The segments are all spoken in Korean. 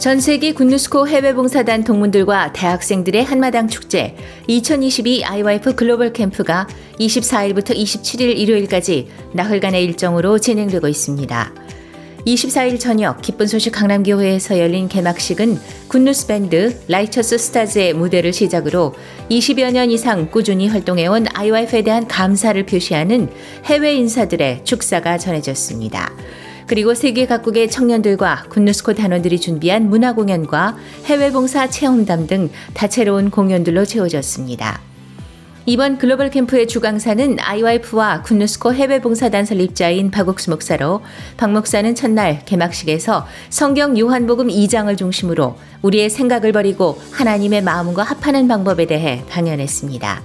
전 세계 군누스코 해외봉사단 동문들과 대학생들의 한마당 축제 2022 아이와이프 글로벌 캠프가 24일부터 27일 일요일까지 나흘간의 일정으로 진행되고 있습니다. 24일 저녁 기쁜 소식 강남교회에서 열린 개막식은 군누스 밴드 라이처스 스타즈의 무대를 시작으로 20여 년 이상 꾸준히 활동해온 아이와이프에 대한 감사를 표시하는 해외 인사들의 축사가 전해졌습니다. 그리고 세계 각국의 청년들과 군누스코 단원들이 준비한 문화 공연과 해외 봉사 체험담 등 다채로운 공연들로 채워졌습니다. 이번 글로벌 캠프의 주강사는 IYF와 군누스코 해외봉사단 설립자인 박옥수 목사로 박 목사는 첫날 개막식에서 성경 요한복음 2장을 중심으로 우리의 생각을 버리고 하나님의 마음과 합하는 방법에 대해 강연했습니다.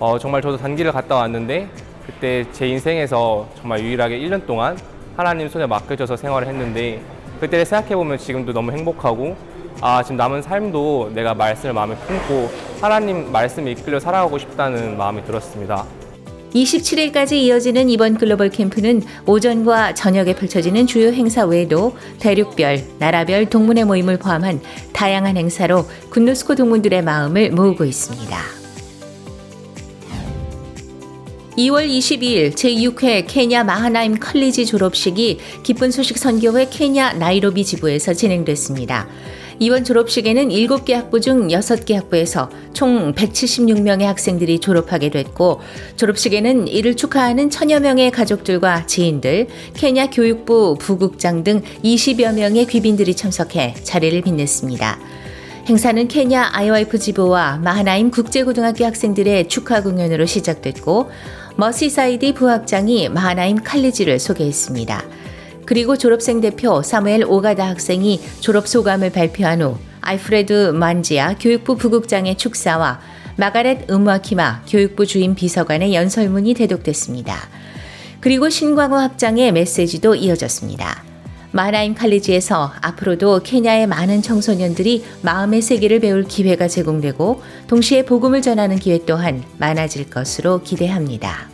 어, 정말 저도 단기를 갔다 왔는데 그때 제 인생에서 정말 유일하게 1년 동안 하나님 손에 맡겨져서 생활을 했는데 그때를 생각해보면 지금도 너무 행복하고 아 지금 남은 삶도 내가 말씀을 마음에 품고 하나님 말씀에 이끌려 살아가고 싶다는 마음이 들었습니다. 27일까지 이어지는 이번 글로벌 캠프는 오전과 저녁에 펼쳐지는 주요 행사 외에도 대륙별, 나라별 동문회 모임을 포함한 다양한 행사로 군노스코 동문들의 마음을 모으고 있습니다. 2월 22일 제6회 케냐 마하나임 컬리지 졸업식이 기쁜 소식 선교회 케냐 나이로비 지부에서 진행됐습니다. 이번 졸업식에는 7개 학부 중 6개 학부에서 총 176명의 학생들이 졸업하게 됐고 졸업식에는 이를 축하하는 천여 명의 가족들과 지인들, 케냐 교육부 부국장 등 20여 명의 귀빈들이 참석해 자리를 빛냈습니다. 행사는 케냐 아이와이프 지부와 마하나임 국제고등학교 학생들의 축하 공연으로 시작됐고 머시사이디 부학장이 마하나임 칼리지를 소개했습니다. 그리고 졸업생 대표 사무엘 오가다 학생이 졸업 소감을 발표한 후 알프레드 만지아 교육부 부국장의 축사와 마가렛 음와키마 교육부 주임 비서관의 연설문이 대독됐습니다. 그리고 신광호 학장의 메시지도 이어졌습니다. 마나임 칼리지에서 앞으로도 케냐의 많은 청소년들이 마음의 세계를 배울 기회가 제공되고 동시에 복음을 전하는 기회 또한 많아질 것으로 기대합니다.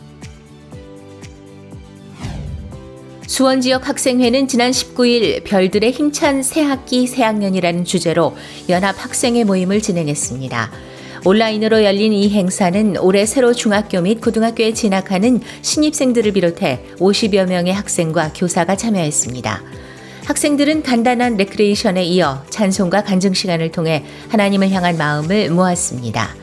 수원 지역 학생회는 지난 19일 별들의 힘찬 새학기 새학년이라는 주제로 연합 학생회 모임을 진행했습니다. 온라인으로 열린 이 행사는 올해 새로 중학교 및 고등학교에 진학하는 신입생들을 비롯해 50여 명의 학생과 교사가 참여했습니다. 학생들은 간단한 레크레이션에 이어 찬송과 간증 시간을 통해 하나님을 향한 마음을 모았습니다.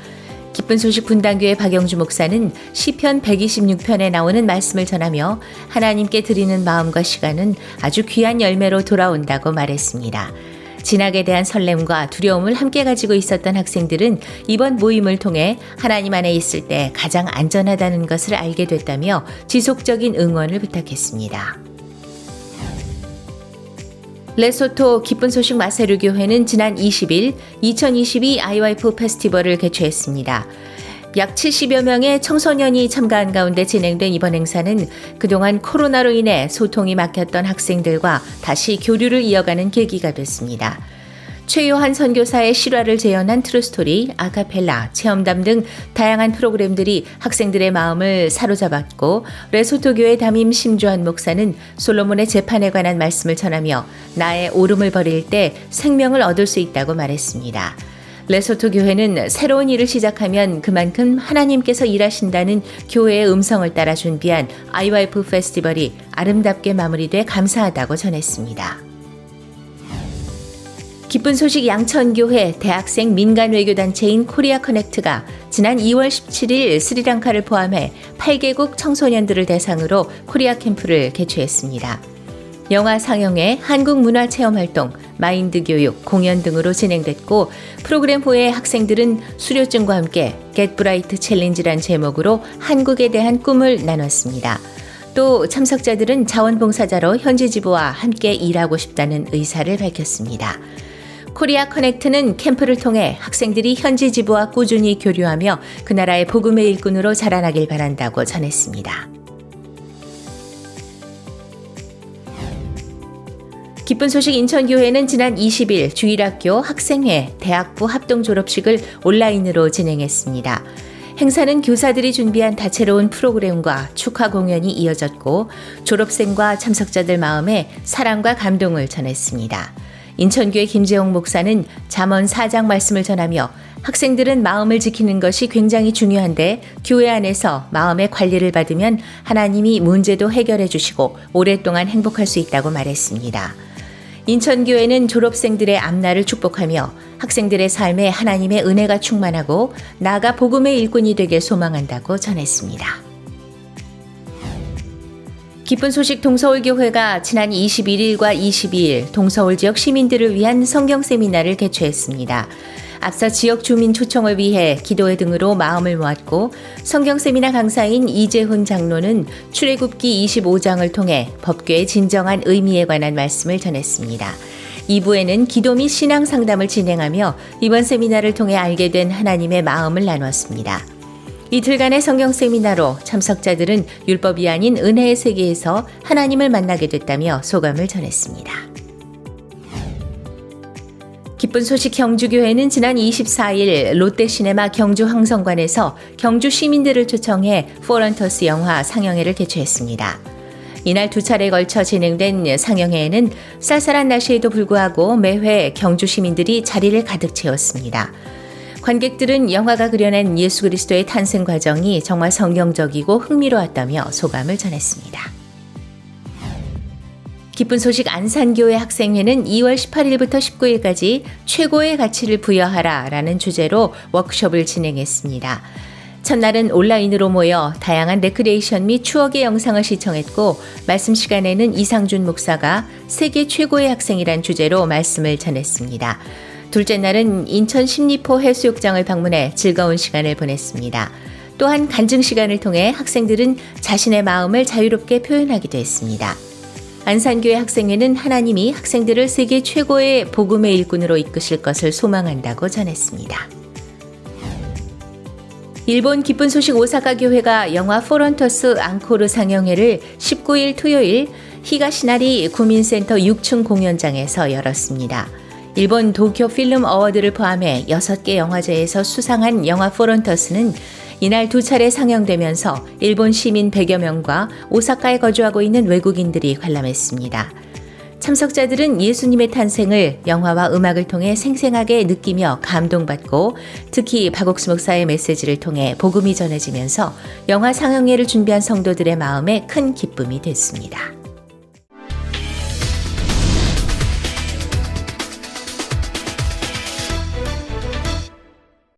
기쁜 소식 분당교회 박영주 목사는 시편 126편에 나오는 말씀을 전하며 하나님께 드리는 마음과 시간은 아주 귀한 열매로 돌아온다고 말했습니다. 진학에 대한 설렘과 두려움을 함께 가지고 있었던 학생들은 이번 모임을 통해 하나님 안에 있을 때 가장 안전하다는 것을 알게 됐다며 지속적인 응원을 부탁했습니다. 레소토 기쁜 소식 마세르 교회는 지난 20일 2022 아이와이프 페스티벌을 개최했습니다. 약 70여 명의 청소년이 참가한 가운데 진행된 이번 행사는 그동안 코로나로 인해 소통이 막혔던 학생들과 다시 교류를 이어가는 계기가 됐습니다. 최요한 선교사의 실화를 재현한 트루스토리, 아카펠라, 체험담 등 다양한 프로그램들이 학생들의 마음을 사로잡았고 레소토교의 담임 심주한 목사는 솔로몬의 재판에 관한 말씀을 전하며 나의 오름을 버릴 때 생명을 얻을 수 있다고 말했습니다. 레소토 교회는 새로운 일을 시작하면 그만큼 하나님께서 일하신다는 교회의 음성을 따라 준비한 아이와이프 페스티벌이 아름답게 마무리돼 감사하다고 전했습니다. 기쁜 소식 양천교회 대학생 민간 외교 단체인 코리아 커넥트가 지난 2월 17일 스리랑카를 포함해 8개국 청소년들을 대상으로 코리아 캠프를 개최했습니다. 영화 상영회, 한국 문화 체험 활동, 마인드 교육, 공연 등으로 진행됐고 프로그램 후에 학생들은 수료증과 함께 Get Bright 챌린지란 제목으로 한국에 대한 꿈을 나눴습니다. 또 참석자들은 자원봉사자로 현지 지부와 함께 일하고 싶다는 의사를 밝혔습니다. 코리아 커넥트는 캠프를 통해 학생들이 현지 지부와 꾸준히 교류하며 그 나라의 복음의 일꾼으로 자라나길 바란다고 전했습니다. 기쁜 소식 인천교회는 지난 20일 주일학교 학생회 대학부 합동 졸업식을 온라인으로 진행했습니다. 행사는 교사들이 준비한 다채로운 프로그램과 축하 공연이 이어졌고 졸업생과 참석자들 마음에 사랑과 감동을 전했습니다. 인천교회 김재홍 목사는 잠언 4장 말씀을 전하며 학생들은 마음을 지키는 것이 굉장히 중요한데 교회 안에서 마음의 관리를 받으면 하나님이 문제도 해결해 주시고 오랫동안 행복할 수 있다고 말했습니다. 인천교회는 졸업생들의 앞날을 축복하며 학생들의 삶에 하나님의 은혜가 충만하고 나아가 복음의 일꾼이 되길 소망한다고 전했습니다. 기쁜 소식 동서울교회가 지난 21일과 22일 동서울 지역 시민들을 위한 성경 세미나를 개최했습니다. 앞서 지역 주민 초청을 위해 기도회 등으로 마음을 모았고 성경 세미나 강사인 이재훈 장로는 출애굽기 25장을 통해 법궤의 진정한 의미에 관한 말씀을 전했습니다. 2부에는 기도 및 신앙 상담을 진행하며 이번 세미나를 통해 알게 된 하나님의 마음을 나눴습니다. 이틀간의 성경 세미나로 참석자들은 율법이 아닌 은혜의 세계에서 하나님을 만나게 됐다며 소감을 전했습니다. 기쁜 소식 경주교회는 지난 24일 롯데시네마 경주 황성관에서 경주 시민들을 초청해 포런터스 영화 상영회를 개최했습니다. 이날 두 차례에 걸쳐 진행된 상영회에는 쌀쌀한 날씨에도 불구하고 매회 경주 시민들이 자리를 가득 채웠습니다. 관객들은 영화가 그려낸 예수 그리스도의 탄생 과정이 정말 성경적이고 흥미로웠다며 소감을 전했습니다. 기쁜 소식 안산교회 학생회는 2월 18일부터 19일까지 최고의 가치를 부여하라 라는 주제로 워크숍을 진행했습니다. 첫날은 온라인으로 모여 다양한 레크레이션 및 추억의 영상을 시청했고 말씀 시간에는 이상준 목사가 세계 최고의 학생이란 주제로 말씀을 전했습니다. 둘째 날은 인천 십리포 해수욕장을 방문해 즐거운 시간을 보냈습니다. 또한 간증 시간을 통해 학생들은 자신의 마음을 자유롭게 표현하기도 했습니다. 안산교회 학생회는 하나님이 학생들을 세계 최고의 복음의 일꾼으로 이끄실 것을 소망한다고 전했습니다. 일본 기쁜 소식 오사카 교회가 영화 포런터스 앙코르 상영회를 19일 토요일 히가시나리 구민센터 6층 공연장에서 열었습니다. 일본 도쿄 필름 어워드를 포함해 6개 영화제에서 수상한 영화 포런터스는 이날 두 차례 상영되면서 일본 시민 100여 명과 오사카에 거주하고 있는 외국인들이 관람했습니다. 참석자들은 예수님의 탄생을 영화와 음악을 통해 생생하게 느끼며 감동받고 특히 박옥수 목사의 메시지를 통해 복음이 전해지면서 영화 상영회를 준비한 성도들의 마음에 큰 기쁨이 됐습니다.